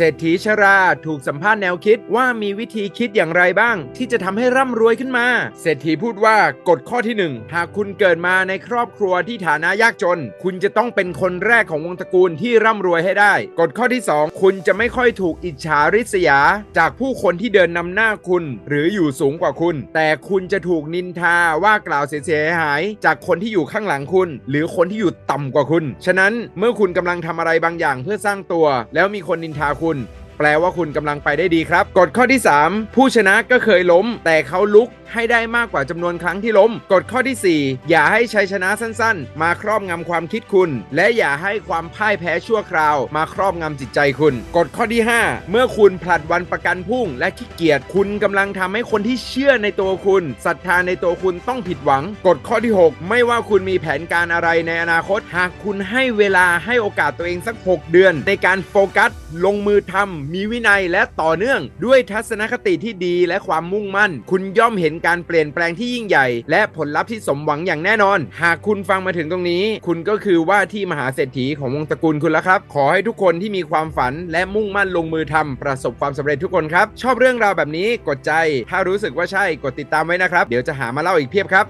เศรษฐีชราถูกสัมภาษณ์แนวคิดว่ามีวิธีคิดอย่างไรบ้าง ที่จะทำให้ร่ำรวยขึ้นมา เศรษฐีพูดว่ากฎข้อที่หนึ่งหากคุณเกิดมาในครอบครัวที่ฐานะยากจน คุณจะต้องเป็นคนแรกของวงตระกูลที่ร่ำรวยให้ได้ กฎข้อที่สองคุณจะไม่ค่อยถูกอิจฉาริษยา จากผู้คนที่เดินนำหน้าคุณ หรืออยู่สูงกว่าคุณ แต่คุณจะถูกนินทาว่ากล่าวเสียหาย จากคนที่อยู่ข้างหลังคุณ หรือคนที่อยู่ต่ำกว่าคุณ ฉะนั้นเมื่อคุณกำลังทำอะไรบางอย่างเพื่อสร้างตัว แล้วมีคนนินทาคุณคุณ แปลว่าคุณกำลังไปได้ดีครับ กฎข้อที่ 3 ผู้ชนะก็เคยล้ม แต่เขาลุกให้ได้มากกว่าจำนวนครั้งที่ล้ม กฎข้อทีสี่ 4 อย่าให้ชัยชนะสั้นๆ มาครอบงำความคิดคุณ และอย่าให้ความพ่ายแพ้ชั่วคราว มาครอบงำจิตใจคุณ กฎข้อที่ 5 เมื่อคุณผลัดวันประกันพรุ่ง และขี้เกียจคุณกำลังทำให้คนที่เชื่อในตัวคุณศรัทธาในตัวคุณต้องผิดหวัง กฎข้อที่ 6 ไม่ว่าคุณมีแผนการอะไรในอนาคต หากคุณให้เวลาให้โอกาสตัวเองสัก 6 เดือน ในการโฟกัส ลงมือทำมีวินัยและต่อเนื่องด้วยทัศนคติที่ดีและความมุ่งมั่น คุณย่อมเห็นการเปลี่ยนแปลงที่ยิ่งใหญ่ และผลลัพธ์ที่สมหวังอย่างแน่นอน หากคุณฟังมาถึงตรงนี้ คุณก็คือว่าที่มหาเศรษฐีของวงตระกูลคุณแล้วครับ ขอให้ทุกคนที่มีความฝันและมุ่งมั่นลงมือทำประสบความสำเร็จทุกคนครับ ชอบเรื่องราวแบบนี้กดใจ ถ้ารู้สึกว่าใช่กดติดตามไว้นะครับ เดี๋ยวจะหามาเล่าอีกเพียบครับ